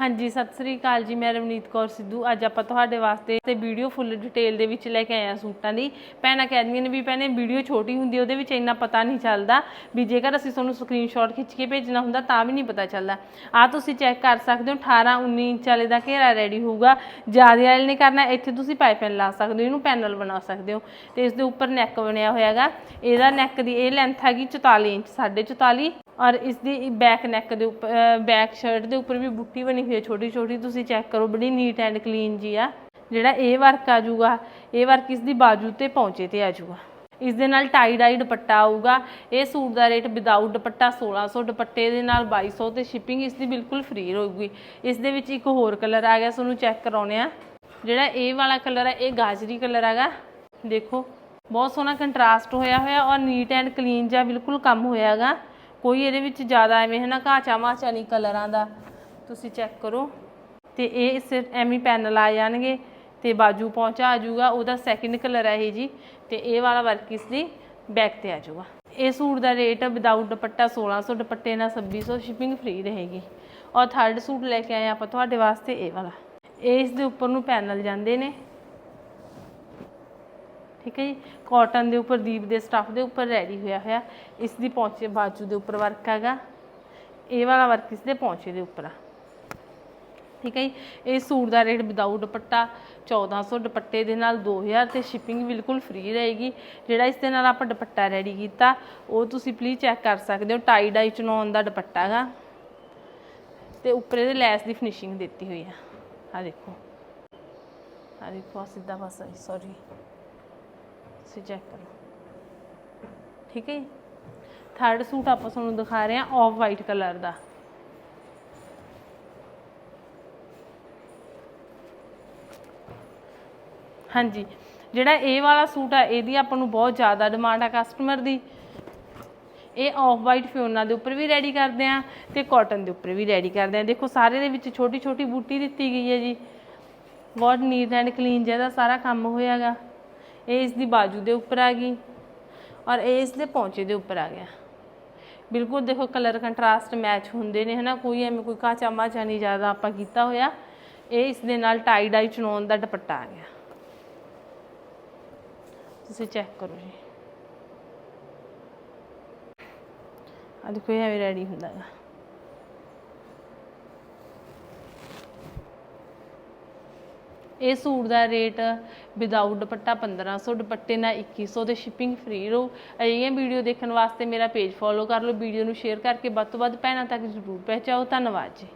ਹਾਂਜੀ, ਸਤਿ ਸ੍ਰੀ ਅਕਾਲ ਜੀ, ਮੈਂ ਰਵਨੀਤ ਕੌਰ ਸਿੱਧੂ। ਅੱਜ ਆਪਾਂ ਤੁਹਾਡੇ ਵਾਸਤੇ ਤੇ ਵੀਡੀਓ ਫੁੱਲ ਡਿਟੇਲ ਦੇ ਵਿੱਚ ਲੈ ਕੇ ਆਏ ਆ ਸੂਟਾਂ ਦੀ। ਭੈਣਾਂ ਕਹਿੰਦੀਆਂ ਨੇ ਵੀ ਭੈਣੇ, ਵੀਡੀਓ ਛੋਟੀ ਹੁੰਦੀ ਉਹਦੇ ਵਿੱਚ ਇੰਨਾ ਪਤਾ ਨਹੀਂ ਚੱਲਦਾ ਵੀ ਜੇਕਰ ਅਸੀਂ ਤੁਹਾਨੂੰ ਸਕਰੀਨਸ਼ਾਟ ਖਿੱਚ ਕੇ ਭੇਜਣਾ ਹੁੰਦਾ, ਤਾਂ ਵੀ ਨਹੀਂ ਪਤਾ ਚੱਲਦਾ। ਆ ਤੁਸੀਂ ਚੈੱਕ ਕਰ ਸਕਦੇ ਹੋ 18 19 ਇੰਚ ਵਾਲੇ ਦਾ ਘੇਰਾ ਰੈਡੀ ਹੋਊਗਾ। ਜ਼ਿਆਦਾ ਵਾਲੇ ਨੇ ਕਰਨਾ, ਇੱਥੇ ਤੁਸੀਂ ਪਾਈਪਨ ਲਾ ਸਕਦੇ ਹੋ, ਇਹਨੂੰ ਪੈਨਲ ਬਣਾ ਸਕਦੇ ਹੋ। ਤੇ ਇਸ ਦੇ ਉੱਪਰ ਨੈਕ ਬਣਿਆ ਹੋਇਆ ਹੈਗਾ। ਇਹਦਾ ਨੈਕ ਦੀ ਇਹ ਲੈਂਥ ਹੈਗੀ 44 ਇੰਚ 44 ਔਰ ਇਸ ਦੀ ਬੈਕ ਨੈਕ ਦੇ ਉੱਪਰ ਬੈਕ ਸ਼ਰਟ ਦੇ ਉੱਪਰ ਵੀ ਬੁੱਟੀ ਬਣੀ ਹੋਈ ਹੈ ਛੋਟੀ ਛੋਟੀ ਤੁਸੀਂ ਚੈੱਕ ਕਰੋ, ਬੜੀ ਨੀਟ ਐਂਡ ਕਲੀਨ ਜੀ ਆ। ਜਿਹੜਾ ਇਹ ਵਰਕ ਆ ਜਾਊਗਾ, ਇਹ ਵਰਕ ਇਸ ਦੀ ਬਾਜੂ ਤੇ ਪਹੁੰਚੇ ਤੇ ਆ ਜਾਊਗਾ। ਇਸ ਦੇ ਨਾਲ ਟਾਈ ਡਾਈ ਦੁਪੱਟਾ ਆਊਗਾ, ਇਹ ਸੂਟ ਦਾ ਰੇਟ ਵਿਦਆਊਟ ਦੁਪੱਟਾ 1600 ਦੁਪੱਟੇ ਦੇ ਨਾਲ 2200 ਤੇ ਸ਼ਿਪਿੰਗ ਇਸ ਦੀ ਬਿਲਕੁਲ ਫ੍ਰੀ ਰਹੂਗੀ। ਇਸ ਦੇ ਵਿੱਚ ਇੱਕ ਹੋਰ ਕਲਰ ਆ ਗਿਆ, ਤੁਹਾਨੂੰ ਚੈੱਕ ਕਰਾਉਣੇ ਆ ਜਿਹੜਾ ਇਹ ਵਾਲਾ ਕਲਰ ਹੈ ਇਹ ਗਾਜਰੀ ਕਲਰ ਹੈਗਾ ਦੇਖੋ, ਬਹੁਤ ਸੋਹਣਾ ਕੰਟਰਾਸਟ ਹੋਇਆ ਹੋਇਆ ਔਰ ਨੀਟ ਐਂਡ ਕਲੀਨ ਜਿਹਾ ਬਿਲਕੁਲ ਕੰਮ ਹੋਇਆ ਹੈਗਾ ਕੋਈ ਇਹਦੇ ਵਿੱਚ ਜ਼ਿਆਦਾ ਐਵੇਂ ਹੈ ਨਾ ਘਾਚਾ ਮਾਚਾ ਨਹੀਂ ਕਲਰਾਂ ਦਾ। ਤੁਸੀਂ ਚੈੱਕ ਕਰੋ। ਤੇ ਇਹ ਇਸ ਐਵੇਂ ਪੈਨਲ ਆ ਜਾਣਗੇ ਤੇ ਬਾਜੂ ਪਹੁੰਚਾ ਆ ਜਾਊਗਾ, ਉਹਦਾ ਸੈਕਿੰਡ ਕਲਰ ਹੈ ਇਹ ਜੀ। ਤੇ ਇਹ ਵਾਲਾ ਵਰਕ ਇਸ ਦੀ ਬੈਕ ਤੇ ਆ ਜਾਊਗਾ। ਇਹ ਸੂਟ ਦਾ ਰੇਟ ਵਿਦਆਊਟ ਦੁਪੱਟਾ 1600 ਦੁਪੱਟੇ ਨਾਲ 2600 ਸ਼ਿਪਿੰਗ ਫ੍ਰੀ ਰਹੇਗੀ। ਔਰ ਥਰਡ ਸੂਟ ਲੈ ਕੇ ਆਏ ਆਪਾਂ ਤੁਹਾਡੇ ਵਾਸਤੇ ਇਹ ਵਾਲਾ। ਇਹ ਇਸ ਦੇ ਉੱਪਰ ਨੂੰ ਪੈਨਲ ਜਾਂਦੇ ਨੇ। ਠੀਕ ਹੈ ਜੀ? ਕਾਟਨ ਦੇ ਉੱਪਰ, ਦੀਪ ਦੇ ਸਟੱਫ ਦੇ ਉੱਪਰ ਰੈਡੀ ਹੋਇਆ ਹੋਇਆ। ਇਸ ਦੀ ਪੌਂਚੇ ਬਾਜੂ ਦੇ ਉੱਪਰ ਵਰਕ ਹੈਗਾ। ਇਹ ਵਾਲਾ ਵਰਕ ਇਸ ਦੇ ਪੌਂਚੇ ਦੇ ਉੱਪਰ ਆ। ਠੀਕ ਹੈ ਜੀ? ਇਹ ਸੂਟ ਦਾ ਰੇਟ ਵਿਦਆਊਟ ਦੁਪੱਟਾ 1400 ਦੁਪੱਟੇ ਦੇ ਨਾਲ 2000 ਤੇ ਸ਼ਿਪਿੰਗ ਬਿਲਕੁਲ ਫ੍ਰੀ ਰਹੇਗੀ। ਜਿਹੜਾ ਇਸ ਦੇ ਨਾਲ ਆਪਾਂ ਦੁਪੱਟਾ ਰੈਡੀ ਕੀਤਾ, ਉਹ ਤੁਸੀਂ ਪਲੀਜ਼ ਚੈੱਕ ਕਰ ਸਕਦੇ ਹੋ। ਟਾਈ ਡਾਈ ਚਨੌਨ ਦਾ ਦੁਪੱਟਾ ਹੈਗਾ। ਤੇ ਉੱਪਰ ਇਹਦੇ ਲੈਸ ਦੀ ਫਿਨਿਸ਼ਿੰਗ ਦਿੱਤੀ ਹੋਈ ਆ। ਆ ਦੇਖੋ। ਆ ਦੇਖੋ ਸਿੱਧਾ ਪਾਸਾ ਸੌਰੀ ਤੁਸੀਂ ਚੈੱਕ ਕਰੋ। ਠੀਕ ਹੈ ਥਰਡ ਸੂਟ ਆਪਾਂ ਤੁਹਾਨੂੰ ਦਿਖਾ ਰਹੇ ਹਾਂ ਆਫ ਵਾਈਟ ਕਲਰ ਦਾ। ਹਾਂਜੀ, ਜਿਹੜਾ ਇਹ ਵਾਲਾ ਸੂਟ ਆ, ਇਹਦੀ ਆਪਾਂ ਨੂੰ ਬਹੁਤ ਜ਼ਿਆਦਾ ਡਿਮਾਂਡ ਆ ਕਸਟਮਰ ਦੀ। ਇਹ ਆਫ ਵਾਈਟ ਫਿਓਨਾ ਦੇ ਉੱਪਰ ਵੀ ਰੈਡੀ ਕਰਦੇ ਆ ਤੇ ਕਾਟਨ ਦੇ ਉੱਪਰ ਵੀ ਰੈਡੀ ਕਰਦੇ ਆ। ਦੇਖੋ, ਸਾਰੇ ਦੇ ਵਿੱਚ ਛੋਟੀ ਛੋਟੀ ਬੂਟੀ ਦਿੱਤੀ ਗਈ ਹੈ ਜੀ। ਬਹੁਤ ਨੀਟ ਐਂਡ ਕਲੀਨ ਜਿਹਦਾ ਸਾਰਾ ਕੰਮ ਹੋਇਆਗਾ। ਇਹ ਇਸ ਦੀ ਬਾਜੂ ਦੇ ਉੱਪਰ ਆ ਗਈ ਔਰ ਇਹ ਇਸ ਦੇ ਪੌਂਚੇ ਦੇ ਉੱਪਰ ਆ ਗਿਆ। ਬਿਲਕੁਲ ਦੇਖੋ ਕਲਰ ਕੰਟਰਾਸਟ ਮੈਚ ਹੁੰਦੇ ਨੇ, ਹਨਾ? ਕੋਈ ਐਵੇਂ ਕੋਈ ਕਾਚਾ ਮਾਚਾ ਨਹੀਂ ਜ਼ਿਆਦਾ ਆਪਾਂ ਕੀਤਾ ਹੋਇਆ। ਇਹ ਇਸ ਦੇ ਨਾਲ ਟਾਈ ਡਾਈ ਚਨੌਨ ਦਾ ਦੁਪੱਟਾ ਆ ਗਿਆ। ਤੁਸੀਂ ਚੈੱਕ ਕਰੋ ਜੀ। ਆ ਦੇਖੋ, ਇਹ ਐਵੇਂ ਰੈਡੀ ਹੁੰਦਾ ਹੈ ਇਹ ਸੂਟ ਦਾ ਰੇਟ ਵਿਦਆਊਟ ਦੁਪੱਟਾ 1500 ਦੁਪੱਟੇ ਨਾਲ 2100 ਤੇ ਸ਼ਿਪਿੰਗ ਫ੍ਰੀ ਰਹੂ। ਅਜਿਹੀਆਂ ਵੀਡੀਓ ਦੇਖਣ ਵਾਸਤੇ ਮੇਰਾ ਪੇਜ ਫੋਲੋ ਕਰ ਲਓ ਵੀਡੀਓ ਨੂੰ ਸ਼ੇਅਰ ਕਰਕੇ ਵੱਧ ਤੋਂ ਵੱਧ ਭੈਣਾਂ ਤੱਕ ਜ਼ਰੂਰ ਪਹੁੰਚਾਓ। ਧੰਨਵਾਦ ਜੀ।